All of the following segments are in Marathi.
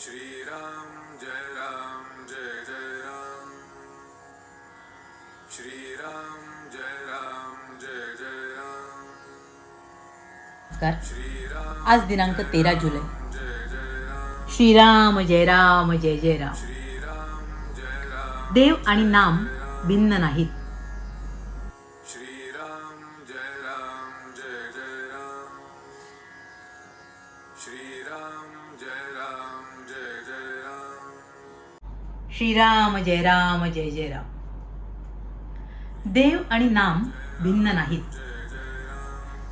श्रीराम जय राम जय जय राम। श्रीराम जय राम जय जय राम। श्रीराम आज दिनांक तेरा जुलै। जय जय राम। श्रीराम जय राम जय जय राम। जय राम देव आणि नाम भिन्न नाहीत। श्रीराम श्रीराम जय राम जय जय राम. देव आणि नाम भिन्न नाहीत.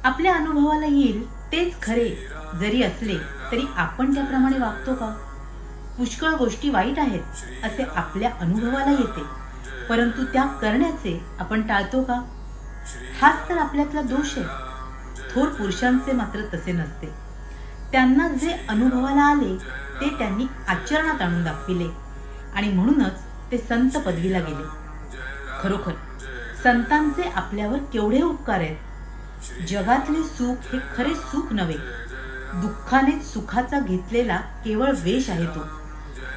आपल्या अनुभवाला येईल तेच खरे. जरी असले तरी आपण त्याप्रमाणे वागतो का? पुष्कळ गोष्टी वाईट आहेत असे आपल्या अनुभवाला येते. परंतु त्या करण्याचे आपण टाळतो का? हाच तर आपल्यातला दोष आहे. थोर पुरुषांचे मात्र तसे नसते. त्यांना जे अनुभवाला आले ते त्यांनी आचरणात आणून दाखविले. आणि म्हणूनच ते संत पदवीला गेले. खरोखर संतांचे आपल्यावर केवढे उपकार आहेत? जगातले सुख हे खरे सुख नव्हे. दुःखाने सुखाचा घेतलेला केवळ वेश आहे तो.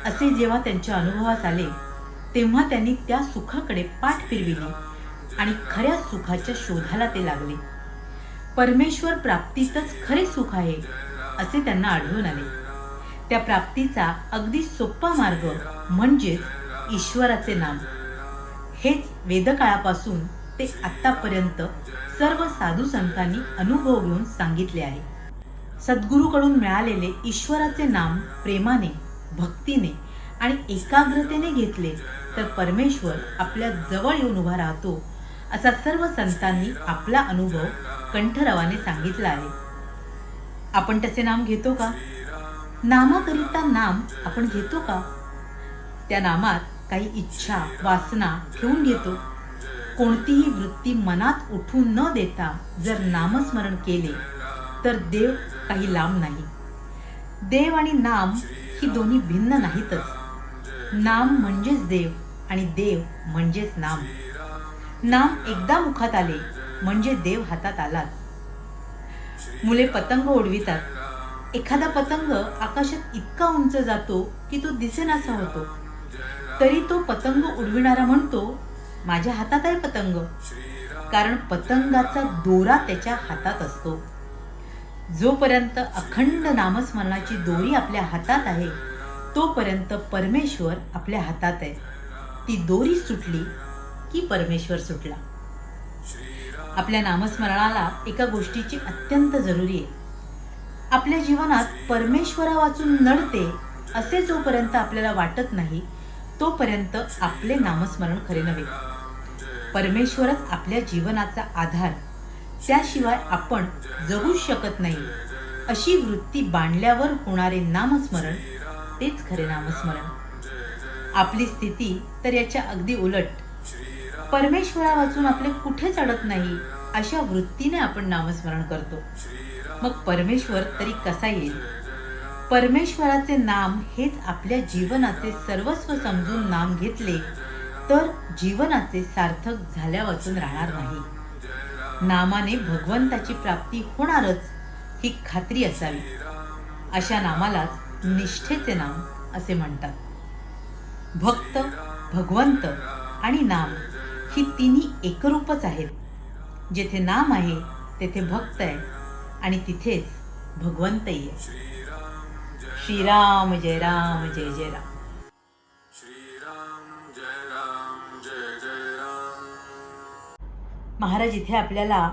असे जेव्हा त्यांच्या अनुभवास आले तेव्हा त्यांनी त्या सुखाकडे पाठ फिरविली आणि खऱ्या सुखाच्या शोधाला ते लागले. परमेश्वर प्राप्तीतच खरे सुख आहे असे त्यांना आढळून आले. त्या प्राप्तीचा अगदी सोपा मार्ग म्हणजेच ईश्वराचे नाम. हेच वेदकाळापासून ते आतापर्यंत सर्व साधू संतांनी अनुभव घेऊन सांगितले आहे. सद्गुरूकडून मिळालेले ईश्वराचे नाम प्रेमाने भक्तीने आणि एकाग्रतेने घेतले तर परमेश्वर आपल्या जवळ येऊन उभा राहतो असा सर्व संतांनी आपला अनुभव कंठरवाने सांगितला आहे. आपण त्याचे नाम घेतो का? नामाकरिता नाम आपण घेतो का? त्या नामात काही इच्छा वासना ठेवून घेतो. कोणतीही वृत्ती मनात उठून न देता जर नामस्मरण केले तर देव काही लांब नाही. देव आणि नाम ही दोन्ही भिन्न नाहीतच. नाम म्हणजेच देव आणि देव म्हणजेच नाम. नाम एकदा मुखात आले म्हणजे देव हातात आलाच. मुले पतंग उडवितात एखादा पतंग आकाशात इतका उंच जातो की तो दिसेनासा होतो. तरी तो पतंग उडविणारा म्हणतो माझ्या हातात आहे पतंग. कारण पतंगाचा दोरा त्याच्या हातात असतो. जोपर्यंत अखंड नामस्मरणाची दोरी आपल्या हातात आहे तोपर्यंत परमेश्वर आपल्या हातात आहे. ती दोरी सुटली की परमेश्वर सुटला. आपल्या नामस्मरणाला एका गोष्टीची अत्यंत जरुरी आहे. आपल्या जीवनात परमेश्वरा वाचून नडते असे जोपर्यंत आपल्याला वाटत नाही तोपर्यंत आपले नामस्मरण खरे नव्हे. परमेश्वरच आपल्या जीवनाचा आधार. त्याशिवाय आपण जगूच शकत नाही. अशी वृत्ती बांधल्यावर होणारे नामस्मरण तेच खरे नामस्मरण. आपली स्थिती तर याच्या अगदी उलट. परमेश्वरा वाचून आपले कुठेच अडत नाही अशा वृत्तीने आपण नामस्मरण करतो. मग परमेश्वर तरी कसा येईल? परमेश्वराचे नाम हेच आपल्या जीवनाचे सर्वस्व समजून नाम घेतले तर जीवनाचे सार्थक झाल्या वाचून राहणार नाही. नामाने भगवंताची प्राप्ती होणारच ही खात्री असावी. अशा नामालाच निष्ठेचे नाम असे म्हणतात. भक्त भगवंत आणि नाम ही तिन्ही एकरूपच आहेत. जेथे नाम आहे तेथे भक्त आहे. आणि तिथेच भगवंतही आहे श्रीराम जय राम जय जय राम. श्रीराम जय राम जय जय राम. महाराज इथे आपल्याला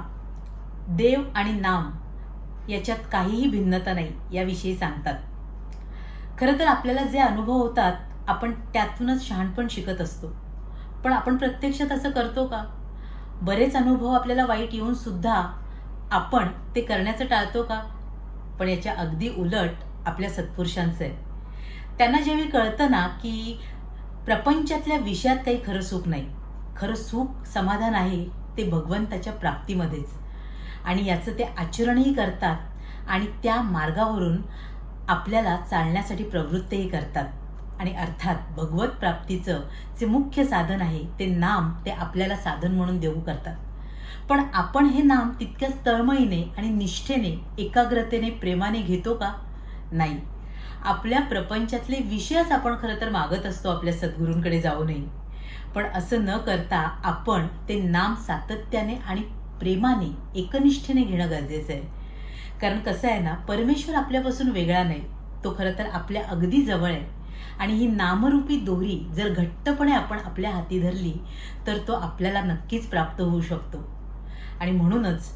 देव आणि नाम याच्यात काहीही भिन्नता नाही याविषयी सांगतात. खरं तर आपल्याला जे अनुभव होतात आपण त्यातूनच शहाणपण शिकत असतो. पण आपण प्रत्यक्षात असं करतो का? बरेच अनुभव आपल्याला वाईट येऊन सुद्धा आपण ते करण्याचं टाळतो का? पण याच्या अगदी उलट आपल्या सत्पुरुषांचं आहे. त्यांना जेव्हा कळतं ना की प्रपंचातल्या विषयात काही खरं सुख नाही खरं सुख समाधान आहे ते भगवंताच्या प्राप्तीमध्येच. आणि याचं ते आचरणही करतात आणि त्या मार्गावरून आपल्याला चालण्यासाठी प्रवृत्तही करतात. आणि अर्थात भगवत प्राप्तीचं जे मुख्य साधन आहे ते नाम ते आपल्याला साधन म्हणून देऊ करतात. पण आपण हे नाम तितक्याच तळमळीने आणि निष्ठेने एकाग्रतेने प्रेमाने घेतो का? नाही. आपल्या प्रपंचातले विषयच आपण खरं तर मागत असतो आपल्या सद्गुरूंकडे जाऊ नये पण असं न करता आपण ते नाम सातत्याने आणि प्रेमाने एकनिष्ठेने घेणं गरजेचं आहे. कारण कसं आहे ना परमेश्वर आपल्यापासून वेगळा नाही. तो खरं तर आपल्या अगदी जवळ आहे. आणि ही नामरूपी दोरी जर घट्टपणे आपण आपल्या हाती धरली तर तो आपल्याला नक्कीच प्राप्त होऊ शकतो. आणि म्हणूनच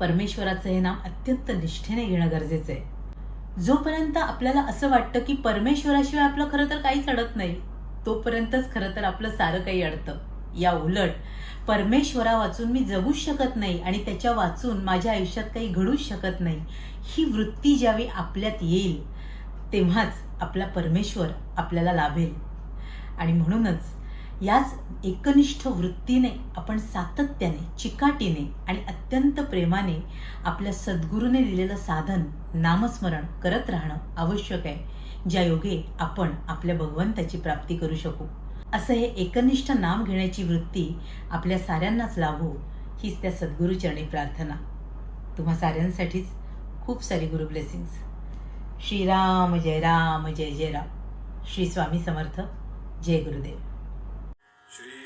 परमेश्वराचं हे नाम अत्यंत निष्ठेने घेणं गरजेचं आहे. जोपर्यंत आपल्याला असं वाटतं की परमेश्वराशिवाय आपलं खरं तर काहीच अडत नाही तोपर्यंतच खरं तर आपलं सारं काही अडतं. या उलट परमेश्वरा वाचून मी जगूच शकत नाही आणि त्याच्या वाचून माझ्या आयुष्यात काही घडूच शकत नाही ही वृत्ती ज्यावेळी आपल्यात येईल तेव्हाच आपला परमेश्वर आपल्याला लाभेल. आणि म्हणूनच याच एकनिष्ठ वृत्तीने आपण सातत्याने चिकाटीने आणि अत्यंत प्रेमाने आपल्या सद्गुरूने दिलेलं साधन नामस्मरण करत राहणं आवश्यक आहे ज्या योगे आपण आपल्या भगवंताची प्राप्ती करू शकू. असं हे एकनिष्ठ नाम घेण्याची वृत्ती आपल्या साऱ्यांनाच लाभो हीच त्या सद्गुरूचरणी प्रार्थना. तुम्हा साऱ्यांसाठीच खूप सारी गुरु ब्लेसिंग्स. श्रीराम जय राम जय जय राम. श्री स्वामी समर्थ. जय गुरुदेव. श्री